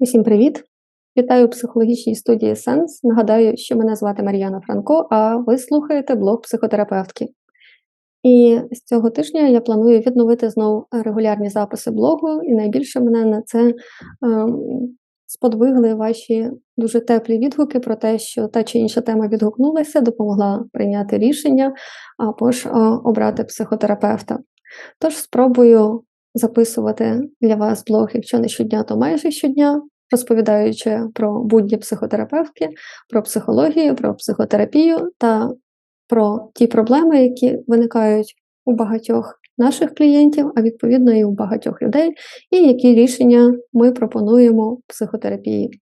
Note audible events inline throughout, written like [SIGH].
Усім привіт! Вітаю у психологічній студії Сенс. Нагадаю, що мене звати Мар'яна Франко, а ви слухаєте блог психотерапевтки. І з цього тижня я планую відновити знову регулярні записи блогу, і найбільше мене на це ем, сподвигли ваші дуже теплі відгуки про те, що та чи інша тема відгукнулася, допомогла прийняти рішення або ж обрати психотерапевта. Тож спробую записувати для вас блог, якщо не щодня, то майже щодня, розповідаючи про будні психотерапевтки, про психологію, про психотерапію та про ті проблеми, які виникають у багатьох наших клієнтів, а відповідно і у багатьох людей, і які рішення ми пропонуємо психотерапії.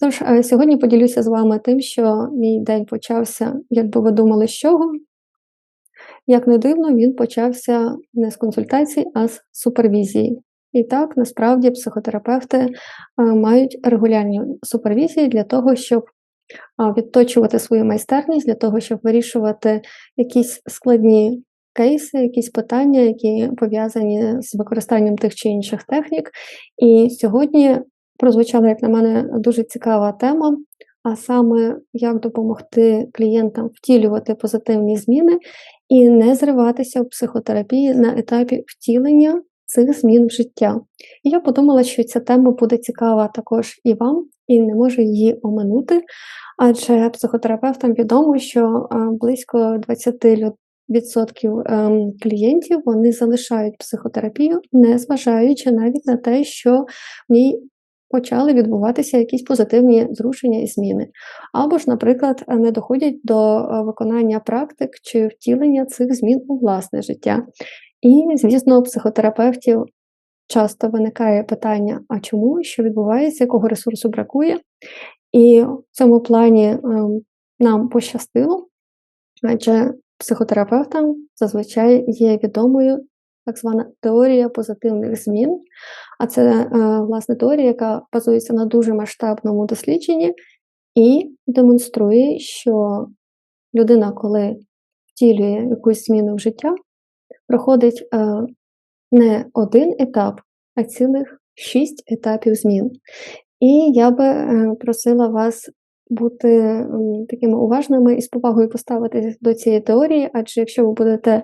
Тож, е, сьогодні поділюся з вами тим, що мій день почався, як би ви думали, з чого. Як не дивно, він почався не з консультацій, а з супервізії. І так, насправді, психотерапевти е, мають регулярні супервізії для того, щоб відточувати свою майстерність, для того, щоб вирішувати якісь складні кейси, якісь питання, які пов'язані з використанням тих чи інших технік. І сьогодні прозвучала, як на мене, дуже цікава тема. А саме як допомогти клієнтам втілювати позитивні зміни і не зриватися в психотерапії на етапі втілення цих змін в життя. І я подумала, що ця тема буде цікава також і вам, і не можу її оминути, адже психотерапевтам відомо, що близько 20 Відсотків ем, клієнтів вони залишають психотерапію, не зважаючи навіть на те, що в ній почали відбуватися якісь позитивні зрушення і зміни. Або ж, наприклад, не доходять до е, виконання практик чи втілення цих змін у власне життя. І, звісно, у психотерапевтів часто виникає питання: а чому, що відбувається, якого ресурсу бракує? І в цьому плані ем, нам пощастило, адже психотерапевтам зазвичай є відомою так звана теорія позитивних змін. А це, е, власне, теорія, яка базується на дуже масштабному дослідженні і демонструє, що людина, коли втілює якусь зміну в життя, проходить е, не один етап, а цілих шість етапів змін. І я би е, просила вас бути такими уважними і з повагою поставитися до цієї теорії, адже якщо ви будете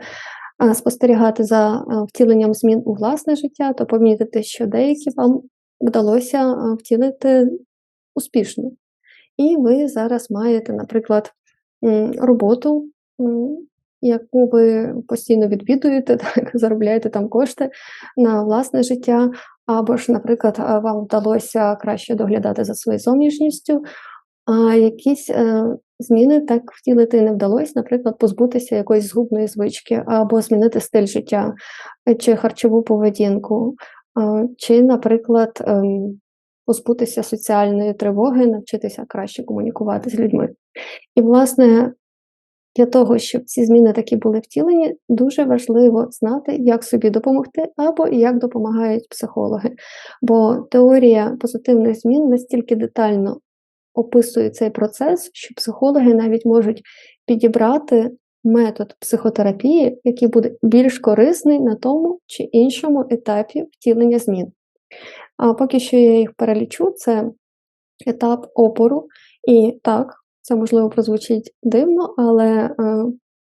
спостерігати за втіленням змін у власне життя, то помітите, що деякі вам вдалося втілити успішно. І ви зараз маєте, наприклад, роботу, яку ви постійно відвідуєте, [LAUGHS] так, заробляєте там кошти на власне життя, або ж, наприклад, вам вдалося краще доглядати за своєю зовнішністю, а якісь е, зміни так втілити не вдалося, наприклад, позбутися якоїсь згубної звички, або змінити стиль життя, чи харчову поведінку, чи, наприклад, ем, позбутися соціальної тривоги, навчитися краще комунікувати з людьми. І, власне, для того, щоб ці зміни такі були втілені, дуже важливо знати, як собі допомогти, або як допомагають психологи. Бо теорія позитивних змін настільки детально описує цей процес, що психологи навіть можуть підібрати метод психотерапії, який буде більш корисний на тому чи іншому етапі втілення змін. А поки що я їх перелічу, це етап опору. І так, це можливо прозвучить дивно, але е,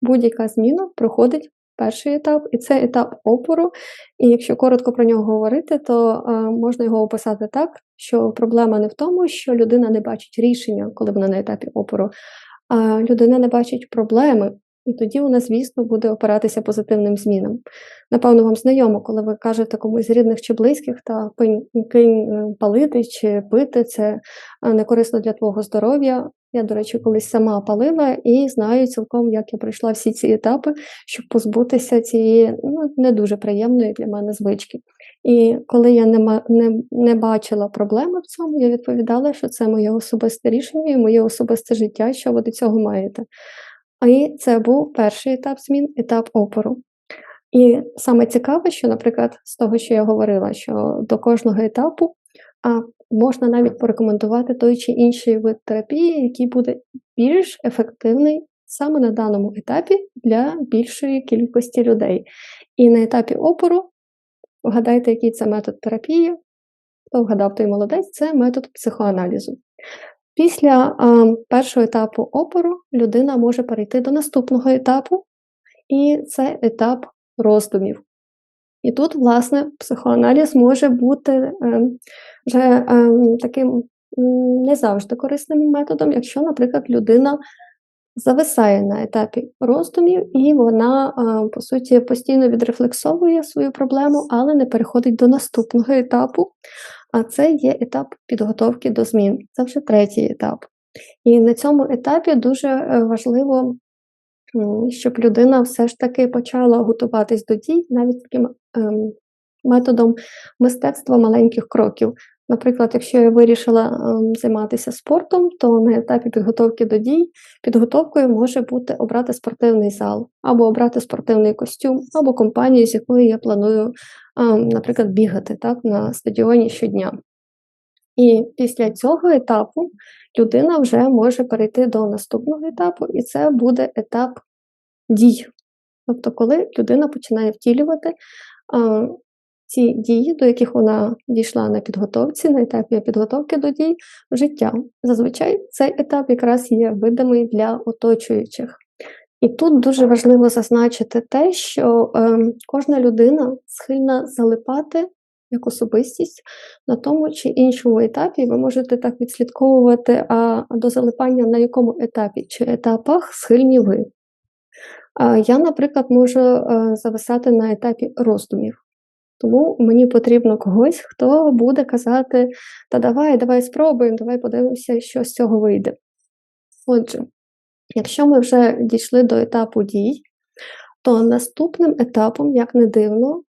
будь-яка зміна проходить перший етап, і це етап опору. І якщо коротко про нього говорити, то е, можна його описати так, що проблема не в тому, що людина не бачить рішення, коли вона на етапі опору, а людина не бачить проблеми. І тоді вона, звісно, буде опиратися позитивним змінам. Напевно, вам знайомо, коли ви кажете комусь з рідних чи близьких, та кинь е, палити чи пити, це е, не корисно для твого здоров'я. Я, до речі, колись сама палила і знаю цілком, як я пройшла всі ці етапи, щоб позбутися цієї ну, не дуже приємної для мене звички. І коли я не не, не бачила проблеми в цьому, я відповідала, що це моє особисте рішення і моє особисте життя, що ви до цього маєте. І це був перший етап змін, етап опору. І саме цікаве, що, наприклад, з того, що я говорила, що до кожного етапу можна навіть порекомендувати той чи інший вид терапії, який буде більш ефективний саме на даному етапі для більшої кількості людей. І на етапі опору, вгадайте, який це метод терапії, хто вгадав, той молодець, це метод психоаналізу. Після е, першого етапу опору людина може перейти до наступного етапу, і це етап роздумів. І тут, власне, психоаналіз може бути е, вже е, таким не завжди корисним методом, якщо, наприклад, людина зависає на етапі роздумів, і вона, е, по суті, постійно відрефлексовує свою проблему, але не переходить до наступного етапу. А це є етап підготовки до змін. Це вже третій етап. І на цьому етапі дуже е, важливо, щоб людина все ж таки почала готуватись до дій навіть таким ем, методом мистецтва маленьких кроків. Наприклад, якщо я вирішила ем, займатися спортом, то на етапі підготовки до дій підготовкою може бути обрати спортивний зал, або обрати спортивний костюм, або компанію, з якою я планую, ем, наприклад, бігати так, на стадіоні щодня. І після цього етапу людина вже може перейти до наступного етапу, і це буде етап дій. Тобто, коли людина починає втілювати ем, ці дії, до яких вона дійшла на підготовці, на етапі підготовки до дій в життя. Зазвичай цей етап якраз є видимий для оточуючих. І тут дуже важливо зазначити те, що е, кожна людина схильна залипати як особистість на тому чи іншому етапі. Ви можете так відслідковувати, а до залипання на якому етапі чи етапах схильні ви. Я, наприклад, можу е, зависати на етапі роздумів. Тому мені потрібно когось, хто буде казати: Та давай, давай спробуємо, давай подивимося, що з цього вийде. Отже, якщо ми вже дійшли до етапу дій, то наступним етапом, як не дивно,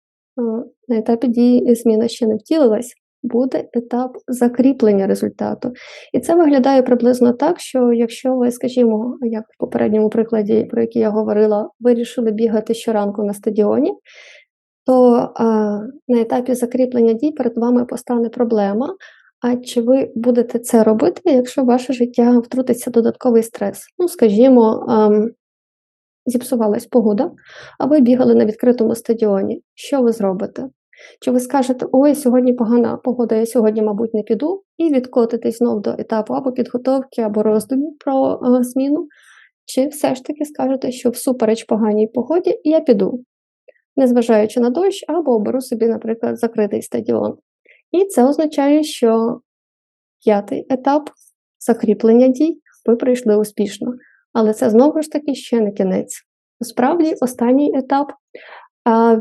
на етапі дії зміна ще не втілилась, буде етап закріплення результату. І це виглядає приблизно так, що якщо ви, скажімо, як в попередньому прикладі, про який я говорила, вирішили бігати щоранку на стадіоні, то а, на етапі закріплення дій перед вами постане проблема. А чи ви будете це робити, якщо ваше життя втрутиться додатковий стрес? Ну, скажімо, а, зіпсувалась погода, а ви бігали на відкритому стадіоні. Що ви зробите? Чи ви скажете, ой, сьогодні погана погода, я сьогодні, мабуть, не піду, і відкотитесь знов до етапу або підготовки, або роздумів про а, зміну? Чи все ж таки скажете, що всупереч поганій погоді я піду? незважаючи на дощ, або оберу собі, наприклад, закритий стадіон. І це означає, що п'ятий етап закріплення дій ви пройшли успішно. Але це знову ж таки ще не кінець. Насправді, останній етап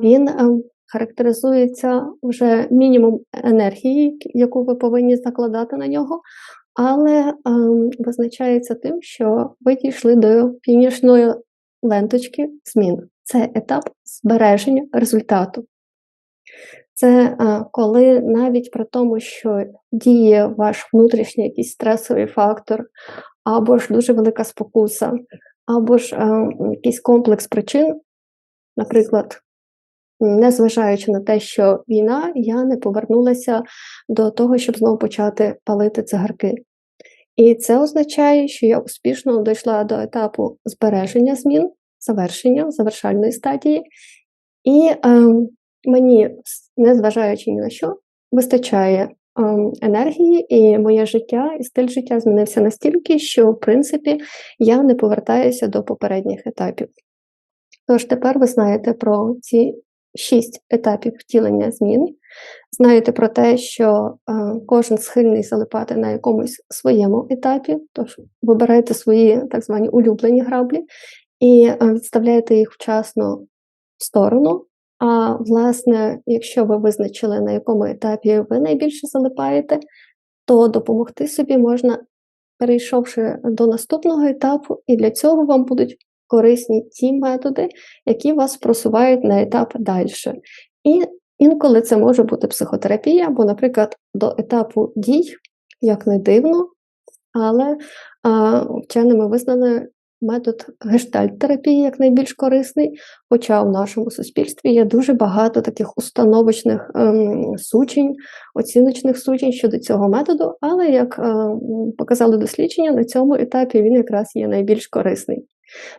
він ем, характеризується вже мінімум енергії, яку ви повинні закладати на нього, але ем, визначається тим, що ви дійшли до фінішної ленточки змін. Це етап збереження результату. Це а, коли навіть при тому, що діє ваш внутрішній якийсь стресовий фактор, або ж дуже велика спокуса, або ж а, якийсь комплекс причин, наприклад, незважаючи на те, що війна, я не повернулася до того, щоб знову почати палити цигарки. І це означає, що я успішно дійшла до етапу збереження змін, завершення, завершальної стадії. І е, мені, незважаючи ні на що, вистачає е, енергії, і моє життя і стиль життя змінився настільки, що, в принципі, я не повертаюся до попередніх етапів. Тож тепер ви знаєте про ці шість етапів втілення змін. Знаєте про те, що е, кожен схильний залипати на якомусь своєму етапі, тож вибирайте свої так звані улюблені граблі і е, відставляєте їх вчасно в сторону. А власне, якщо ви визначили, на якому етапі ви найбільше залипаєте, то допомогти собі можна, перейшовши до наступного етапу, і для цього вам будуть корисні ті методи, які вас просувають на етап далі. І інколи це може бути психотерапія, або, наприклад, до етапу дій, як не дивно, але а, вченими визнали метод гештальт-терапії як найбільш корисний, хоча в нашому суспільстві є дуже багато таких установочних ем, сучень, оціночних сучень щодо цього методу, але, як ем, показали дослідження, на цьому етапі він якраз є найбільш корисний.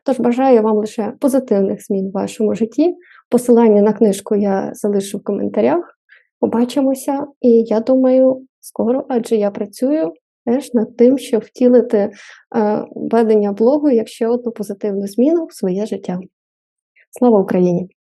Тож бажаю вам лише позитивних змін в вашому житті. Посилання на книжку я залишу в коментарях. Побачимося, і я думаю, скоро, адже я працюю теж над тим, щоб втілити е, ведення блогу як ще одну позитивну зміну в своє життя. Слава Україні!